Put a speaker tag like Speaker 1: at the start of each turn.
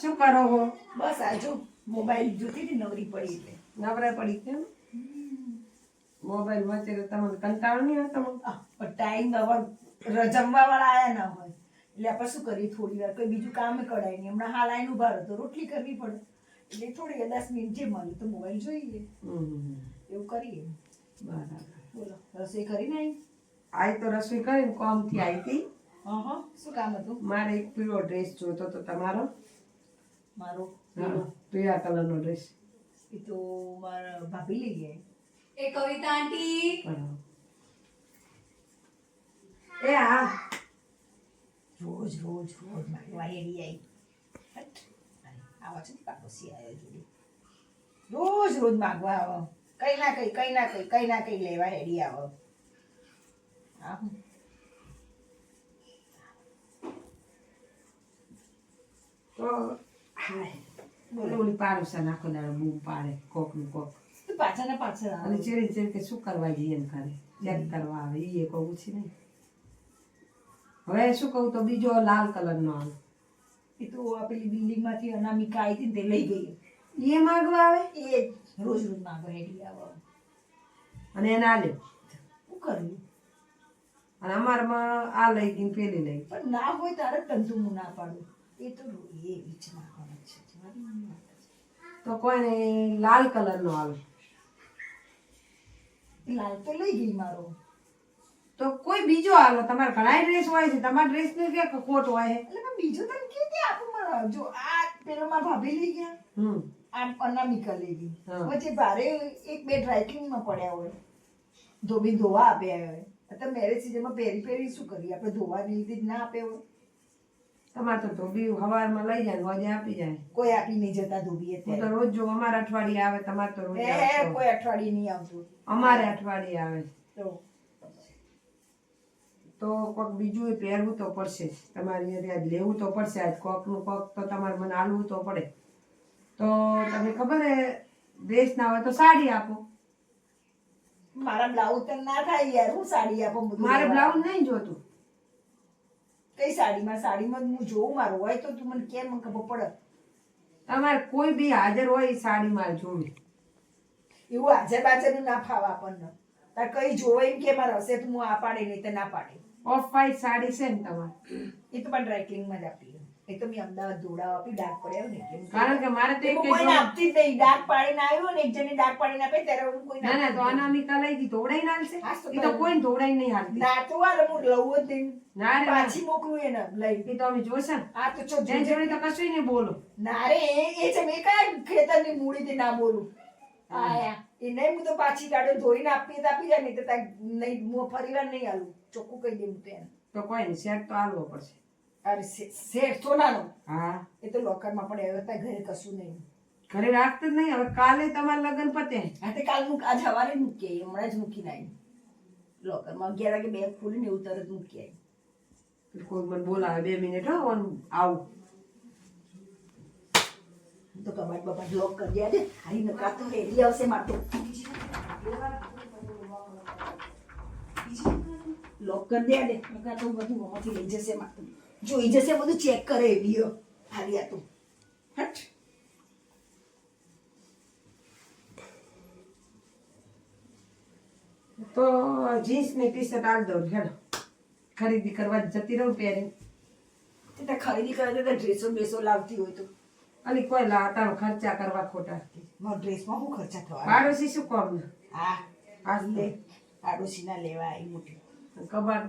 Speaker 1: શું કરો હો?
Speaker 2: બસ આ જો મોબાઈલ જોતી હતી નવરી પડી એટલે.
Speaker 1: નવરા પડી કેમ મોબાઈલ વચ્ચે તો તમને કંટાળો નહીં આવતો
Speaker 2: પણ ટાઈમ હવે જમવા વાળા આયા ના હોય. એટલે આપણે શું કરીએ થોડી વાર? કોઈ બીજું કામ કરાય નહીં. હમણાં હાલ આઈને ઊભા રહો. તો રોટલી કરવી પડે. એટલે થોડી દસ મિનિટ જે મળે તો મોબાઈલ જોઈએ એવું કરીએ.
Speaker 1: બરાબર.
Speaker 2: બોલો. રસોઈ કરીને આવી
Speaker 1: આજ તો રસોઈ કરીને કોમથી આવી હતી.
Speaker 2: હા હા શું કામ હતું?
Speaker 1: મારે એક પીળો ડ્રેસ જોતો તો તમારો.
Speaker 2: મારો
Speaker 1: પીળા. કલરનો ડ્રેસ
Speaker 2: એ તો મારા ભાભી લઈ ગયા.
Speaker 3: એ કવિતા આંટી.
Speaker 1: એ આ.
Speaker 2: રોજ રોજ રોજ મારી વાયડી આવી હટ. આવા છે ને પાડોશી આવ્યો જોડે. રોજ રોજ માગવા આવો. કઈ ના કઈ કઈ ના કઈ કઈ ના કઈ લેવા હેડી આવો. હું.
Speaker 1: તો હાય. બોલો ઓલી પાડોશા નાખો દાડો બૂમ પાડે કોકનું કોક.
Speaker 2: પાછળ પાછા ને પાછળ
Speaker 1: અને
Speaker 2: ચેરી
Speaker 1: ચેડી કે શું કરવા જઈએ એમ કરે. ચેક કરવા આવે એ કહું છે નહીં હવે શું કહું તો બીજો લાલ કલરનો આવે.
Speaker 2: એ તો આપેલી પેલી બિલ્ડિંગમાંથી અનામિકા આવી હતી ને તે લઈ ગઈ.
Speaker 1: એ માગવા આવે?
Speaker 2: એ રોજ રોજ માગવા હેડી આવે
Speaker 1: અને એને લે.
Speaker 2: શું કરવું
Speaker 1: અને અમારામાં આ લઈ ગઈ પેલી લઈ
Speaker 2: પણ ના હોય તારે તંતુ હું ના પાડું. એ તો એ છે છે.
Speaker 1: તો કોઈને લાલ કલરનો આવે.
Speaker 2: લાલ તો લઈ ગઈ મારો.
Speaker 1: તો કોઈ બીજો આવે તમારે ઘણા ડ્રેસ હોય છે તમારા ડ્રેસ ને કે ખોટ હોય?
Speaker 2: એટલે મેં બીજું તને કે આપું મારા જો આ પેલો માં ભાભી લઈ ગયા
Speaker 1: હમ.
Speaker 2: આ અનામિકા લઈ ગઈ. પછી ભારે એક બે ડ્રાયક્લિંગમાં પડ્યા હોય. ધોબી ધોવા આપ્યા હોય. અત્યારે મેરેજ સિઝનમાં પહેરી પહેરી શું કરીએ? આપણે ધોવાની લીધી જ ના આપ્યા હોય.
Speaker 1: તમારે તો ધોબી હવારમાં લઈ જાય ને આપી જાય.
Speaker 2: કોઈ આપી નહીં જતા ધોબી
Speaker 1: હું તો રોજ જો અમારે અઠવાડિયે આવે તમારે તો રોજ
Speaker 2: કોઈ અઠવાડિયે નહીં આવતું.
Speaker 1: અમારે અઠવાડિયે આવે.
Speaker 2: તો.
Speaker 1: તો કોક બીજું પહેરવું તો પડશે. તમારી અહીંયા લેવું તો પડશે. આજ કોકનું કોક તો તમારે મને આલવું તો પડે. તો તમને ખબર હે ડ્રેસ ના હોય તો સાડી આપો.
Speaker 2: મારા બ્લાઉઝ તો ના થાય યાર. હું સાડી આપો
Speaker 1: મારે. બ્લાઉઝ નહીં જોતું.
Speaker 2: કઈ સાડીમાં? સાડીમાં હું જોઉં મારું. હોય તો તું મને કેમ ખબર પડે.
Speaker 1: તમારે કોઈ બી હાજર હોય એ સાડી મારે જોવી.
Speaker 2: એવું હાજર બાજરનું ના ફાવે આપણને. તાર કઈ જોવે એમ કે મારે હશે તો હું આ પાડે નહીં તો ના પાડે.
Speaker 1: ઓફ વ્હાઈટ સાડી છે ને તમારે.
Speaker 2: એ તો પણ ડ્રાયક્લિંગમાં જ આપી એ તો મેં અમદાવાદ દોડા આપી ડાક પડ્યા ને એટલે
Speaker 1: કારણ કે મારે તો
Speaker 2: હું આપતી જ નહીં. ડાક પાડીને આવ્યો ને એક જણે ડાક પાડીને આપે ત્યારે હું કોઈને
Speaker 1: ના ના તો
Speaker 2: આપતી જ નહીં.
Speaker 1: અનામિકા લઈ ગઈ ધોવડાઈ ના હાલશે. એ તો નહીં હાલતી.
Speaker 2: ના તો હાલે હું લઉં જ
Speaker 1: ના રે
Speaker 2: પાછી મોકલું એને લઈ.
Speaker 1: એ તો અમે જોશે
Speaker 2: આ તો છો
Speaker 1: જેન જોડે તો કશું નહીં બોલો.
Speaker 2: ના રે એ છે મેં કયા ખેતરની મૂડી થી ના બોલું. આયા. એ નહીં હું તો પાછી ગાડો ધોઈને આપી આપી જાય નહીં તો નહીં ફરી વાર નહીં આલું ચોખ્ખું કહી દઉં તો એને.
Speaker 1: તો કોઈ નહીં સેટ તો હાલવો પડશે.
Speaker 2: અરે શેઠ સોનાનો?
Speaker 1: હા.
Speaker 2: એ તો લોકરમાં પણ હવે હતા ઘરે કશું નહીં.
Speaker 1: ઘરે રાખતો જ નહીં હવે કાલે તમારા લગ્ન પતે.
Speaker 2: હા તે કાલ મૂક આજ સવારે મૂકી આવી હમણાં જ મૂકીને આવી. લોકરમાં અગિયાર વાગે બેગ ખોલીને એવું તરત મૂકી આવી.
Speaker 1: કોઈ મને બોલાવે બે મિનિટ હો આવું.
Speaker 2: તો કબાટ બબાટ લોક કરી દે દે હારી નકા તો હેડી આવશે મારતો લોક કરી દે નકા તો બધું મોંથી લઈ જશે માર તો. જોઈ જશે બધું ચેક કરે એવી આવ્યા તું. હટ.
Speaker 1: તો જીન્સની ટી શર્ટ આલ દઉં હેડો. ખરીદી કરવા જતી રહું પહેરી
Speaker 2: તે ખરીદી કરે તો ડ્રેસો બેસો લાવતી હોય તો.
Speaker 1: અને કોઈ લા ખર્ચા કરવા ખોટા
Speaker 2: મારા ડ્રેસમાં શું ખર્ચા થવા
Speaker 1: પાડોશી શું કોમ
Speaker 2: હા.
Speaker 1: આજ
Speaker 2: લે પાડોશીના લેવા આવી મોટી.
Speaker 1: કબાટ